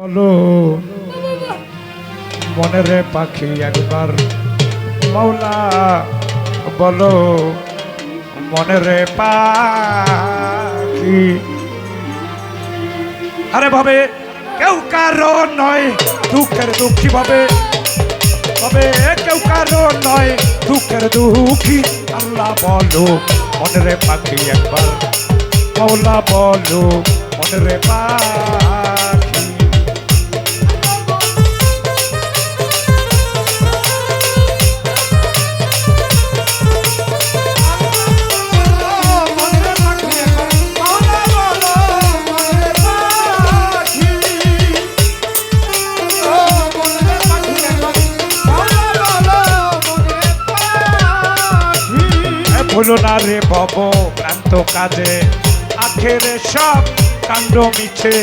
বলো। মনের পাখি একবার। মৌলা বলো। মনের পাখি। আরে ভাবে, কেউ কারও নয় দুঃখের দুঃখী ভাবে। ভাবে, কেউ কারও নয় দুঃখের দুঃখী। আল্লাহ বলো, মনের পাখি একবার। মৌলা বলো। মনের পাখি এ না রে ভব ক্রান্ত কাজে। আখেরে সব কাণ্ড মিছে।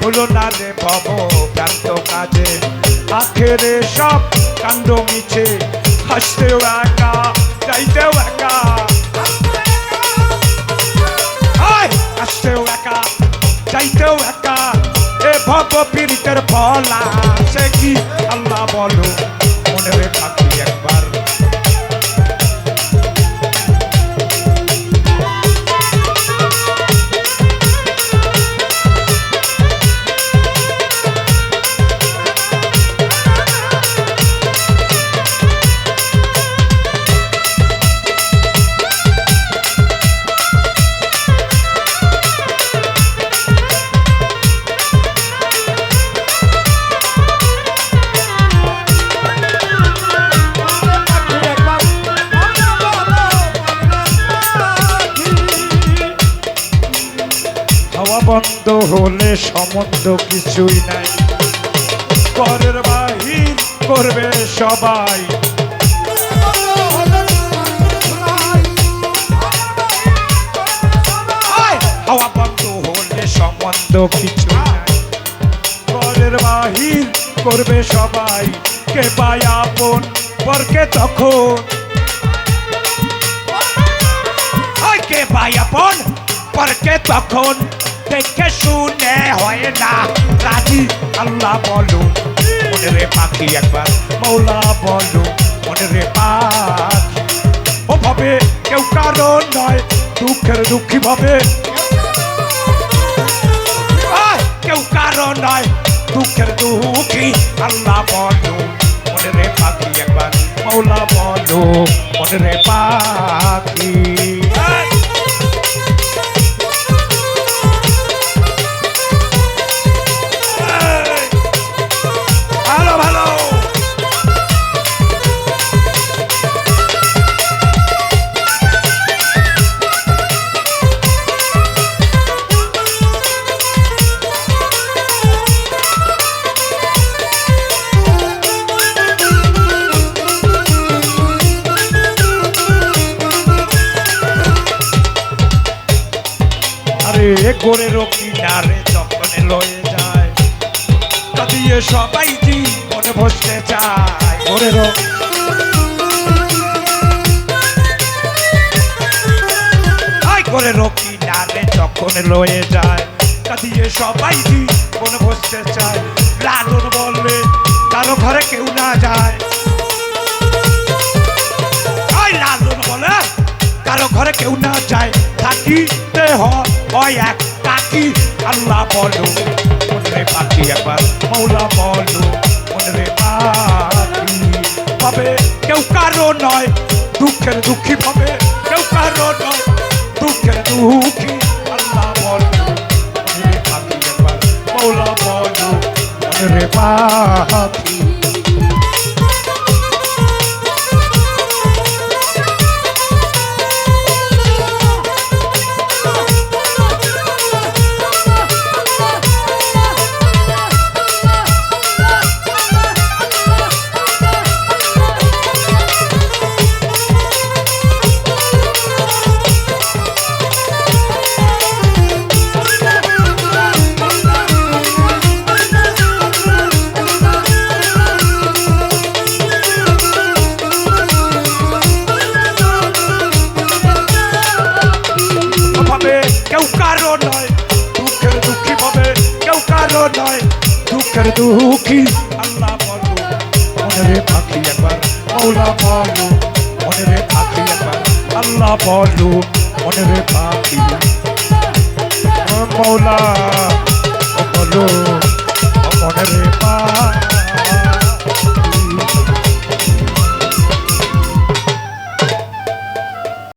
ভুলো না রে ভব ক্রান্ত কাজে। আখেরে সব কাণ্ড মিছে। হাসতেও একা যাইতেও এ পীড়িতের ফলা সে কি? আল্লাহ বলো। হাওয়া বন্ধ হলে সম্বন্ধ কিছুই নাই। ঘরের বাহির করবে সবাই! হাওয়া বন্ধ হলে সম্বন্ধ কিছু ঘরের বাহির করবে সবাই। কে পায় আপন পরকে তখন। কে পায় আপন পরকে তখন। দেখে শুনে হয় না। রাজি, আল্লাহ বলো মনে রে পাখি একবার, মৌলা বলো মনে রে পাখি। ও ভাবে কেউ কারণ নয়, দুঃখের দুঃখী ভাবে। কেউ কারণ নয়, দুঃখের দুঃখী, আল্লাহ বলো মনে রে পাখি একবার, মৌলা বলো মনে রে পাখি। আরে গোরের কিনারে যখন লয়ে যায় তা দিয়ে সবাই জীবনে বসতে চায়। গোরের আই গোরের কিনারে যখন লয়ে যায় তা দিয়ে সবাই জীবনে বসতে চায়। লালন বললে কারও ঘরে কেউ না যায়। লালন বলে কারও ঘরে কেউ না যায়। থাকিতে হয় এক কাকি আল্লাহ বলো মনে পাখি একবার, মৌলা বলো মনে পাখি। ভাবে কেউ কারও নয়, দুঃখের দুঃখী ভাবে কেউ কারও নয়, দুঃখের দুঃখী। দুঃখী। আল্লাহ বলো। মনে পাখি একবার মৌলা বলো। মনে পাখি একবার আল্লাহ বলো। মনে পাখি মৌলা।